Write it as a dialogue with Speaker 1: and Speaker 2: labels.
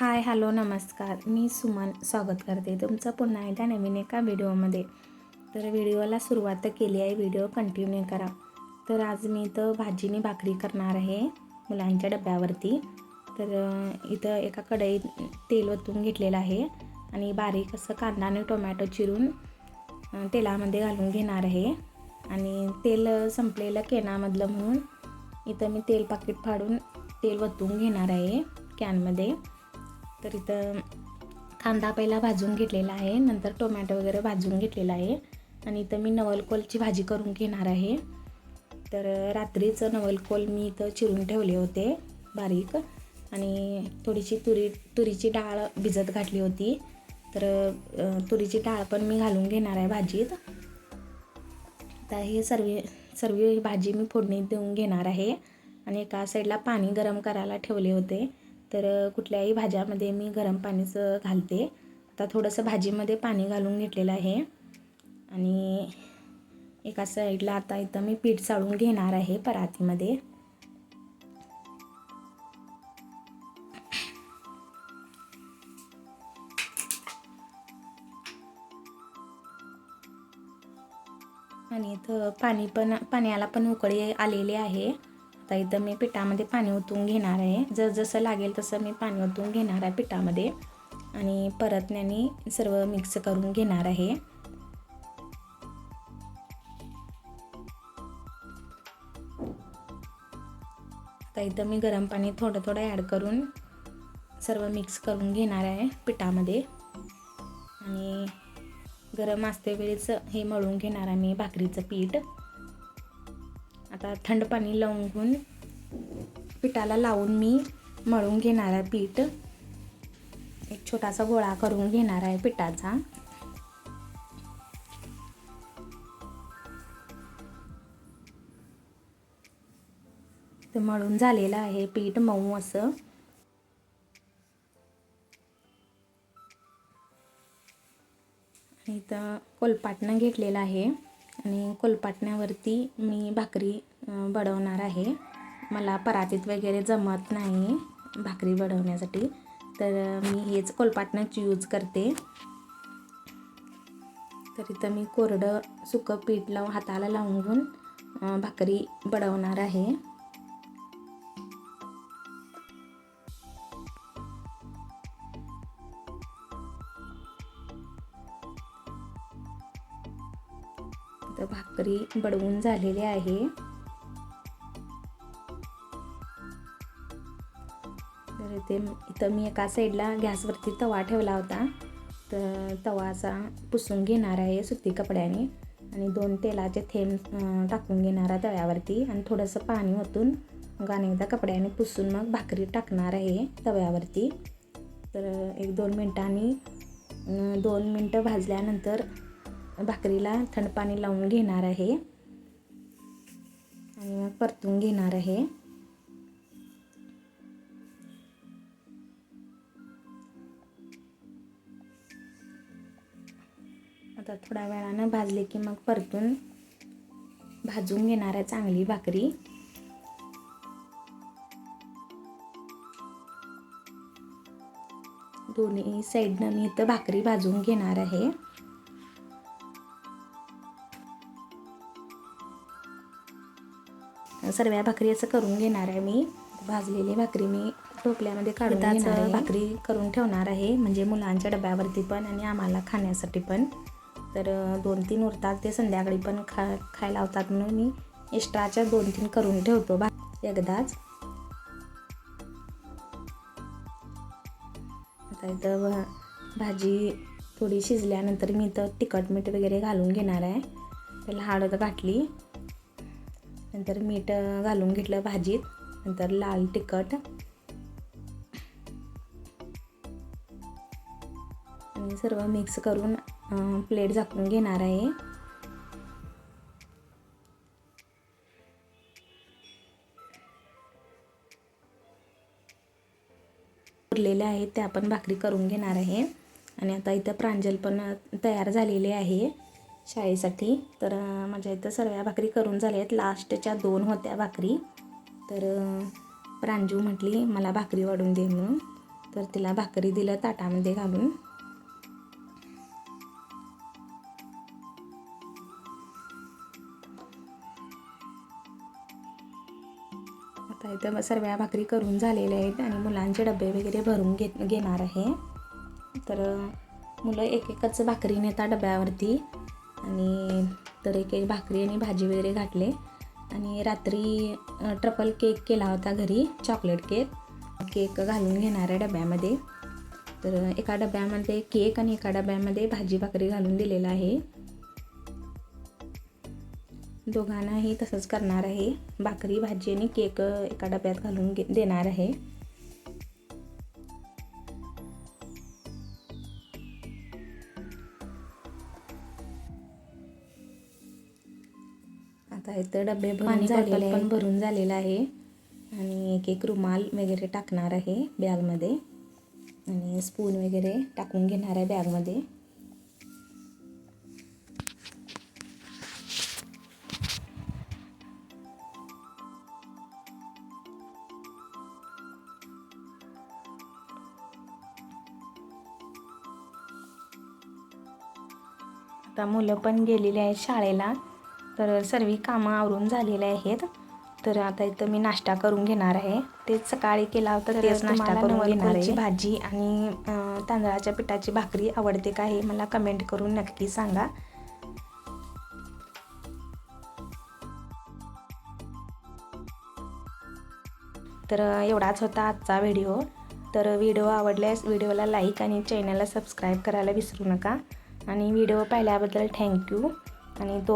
Speaker 1: Hi hello नमस्कार. मी सुमन स्वागत करते तुमचं पुन्हा एकदा नवीन एका व्हिडिओमध्ये. तर व्हिडिओला सुरुवात केली आहे व्हिडिओ कंटिन्यू करा. तर आज मी इथं भाजीने भाकरी करणार आहे मुलांच्या डब्यावरती. तर इथं एका कढईत तेल ओतून घेतलेलं आहे आणि बारीक असं कांदा आणि टोमॅटो चिरून तेलामध्ये घालून घेणार आहे. आणि तेल संपलेलं केनामधलं म्हणून इथं मी तेल पाकिट फाडून तेल वतून घेणार आहे कॅनमध्ये. तर इथं कांदा पहिला भाजून घेतलेला आहे नंतर टोमॅटो वगैरे भाजून घेतलेला आहे. आणि इथं मी नवलकोलची भाजी करून घेणार आहे. तर रात्रीचं नवलकोल मी इथं चिरून ठेवले होते बारीक. आणि थोडीशी तुरी तुरीची डाळ भिजत घातली होती. तर तुरीची डाळ पण मी घालून घेणार आहे भाजीत. आता हे सर्व सर्व भाजी मी फोडणीत देऊन घेणार आहे. आणि एका साईडला पाणी गरम करायला ठेवले होते. तर कुठल्याही भाज्यामध्ये मी गरम पाणीचं घालते. आता थोडंसं भाजीमध्ये पाणी घालून घेतलेलं आहे. आणि एका साईडला आता इथं मी पीठ चाळून घेणार आहे परातीमध्ये. आणि इथं पाणी पण पाण्याला पण उकळी आलेली आहे. आता इथं मी पिठामध्ये पाणी ओतून घेणार आहे. जर जसं लागेल तसं मी पाणी ओतून घेणार आहे पिठामध्ये. आणि परतण्याने सर्व मिक्स करून घेणार आहे. आता इथं मी गरम पाणी थोडं थोडं ॲड करून सर्व मिक्स करून घेणार आहे पिठामध्ये. आणि गरम असते वेळीच हे मळून घेणार आहे मी भाकरीचं पीठ. आता थंड पाणी लवंगून पिठाला लावून मी मळून घेणार आहे पीठ. एक छोटासा गोळा करून घेणार आहे पिठाचा. ते मळून झालेलं आहे पीठ मऊ असं. आणि इथं कोलपाटणं घेतलेलं आहे. आणि कोलपाटण्यावरती मी भाकरी बडवणार आहे. मला परातीत वगैरे जमत नाही भाकरी बडवण्यासाठी. तर मी हेच कोलपाटणंच यूज करते. तर इथं मी कोरडं सुकं पीठ लावून हाताला लावून घेऊन भाकरी बडवणार आहे. तर भाकरी बडवून झालेली आहे. तर इथे इथं मी एका साईडला गॅसवरती तवा ठेवला होता. तर तवाचा पुसून घेणार आहे सुती कपड्याने आणि दोन तेलाचे थेंब टाकून घेणार आहे तव्यावरती आणि थोडंसं पाणी ओतून मग अनेकदा कपड्याने पुसून मग भाकरी टाकणार आहे तव्यावरती. तर एक दोन मिनटांनी दोन मिनटं भाजल्यानंतर भाकरीला थंड पाणी लावून घेणार आहे. आणि मग परतून घेणार आहे. आता थोड्या वेळानं भाजले की मग परतून भाजून घेणार आहे चांगली भाकरी. दोन्ही साईडनं मी इथं भाकरी भाजून घेणार आहे. सर्व भाकरी असं करून घेणार आहे मी. भाजलेली भाकरी मी टोपल्यामध्ये काढून घेणार आहे. भाकरी करून ठेवणार आहे. म्हणजे मुलांच्या डब्यावरती पण आणि आम्हाला खाण्यासाठी पण. तर दोन तीन उरतात ते संध्याकाळी पण खा खायला होतात म्हणून मी एक्स्ट्राच्या दोन तीन करून ठेवतो भा एकदाच. आता इथं भाजी थोडी शिजल्यानंतर मी इथं तिखट मीठ वगैरे घालून घेणार आहे. पहिला हळद घातली नंतर मीठ घालून घेतलं भाजीत. नंतर लाल तिखट. आणि सर्व मिक्स करून प्लेट झाकून घेणार आहे. उरलेल्या आहेत त्या पण भाकरी करून घेणार आहे. आणि आता इथं प्रांजल पण तयार झालेले आहे. शाळेसाठी. तर माझ्या इथं सर्व भाकरी करून झाल्या आहेत लास्टच्या दोन होत्या भाकरी. तर प्रांजू म्हटली मला भाकरी वाढून दे म्हणून. तर तिला भाकरी दिलं ताटामध्ये घालून. आता इथं सर्व भाकरी करून झालेल्या आहेत आणि मुलांचे डबे वगैरे भरून घेत घेणार आहे. तर मुलं एक एकच भाकरी नेता डब्यावरती. आणि तर एक एक भाकरी आणि भाजी वगैरे घातले. आणि रात्री ट्रपल केक केला होता घरी चॉकलेट केक. केक घालून घेणार आहे डब्यामध्ये. तर एका डब्यामध्ये केक आणि एका डब्यामध्ये भाजी भाकरी घालून दिलेला आहे. दोघांनाही तसंच करणार आहे. भाकरी भाजी आणि केक एका डब्यात घालून घे देणार आहे. आता इथं डबे भरून झालेले पण भरून झालेलं आहे. आणि एक एक रुमाल वगैरे टाकणार आहे बॅगमध्ये. आणि स्पून वगैरे टाकून घेणार आहे बॅगमध्ये. आता मुलं पण गेलेली आहेत शाळेला. तर सर्व कामं आवरून झालेले आहेत. तर आता इथं मी नाश्ता करून घेणार आहे. तेच सकाळी केला होता तेच नाश्ता करून घेणार आहे. भाजी आणि तांदळाच्या पिठाची भाकरी आवडते का हे मला कमेंट करून नक्की सांगा. तर एवढाच होता आजचा व्हिडिओ. तर व्हिडिओ आवडल्यास व्हिडिओला लाईक आणि चॅनलला सबस्क्राईब करायला विसरू नका. आणि व्हिडिओ पाहिल्याबद्दल थँक्यू. आणि तो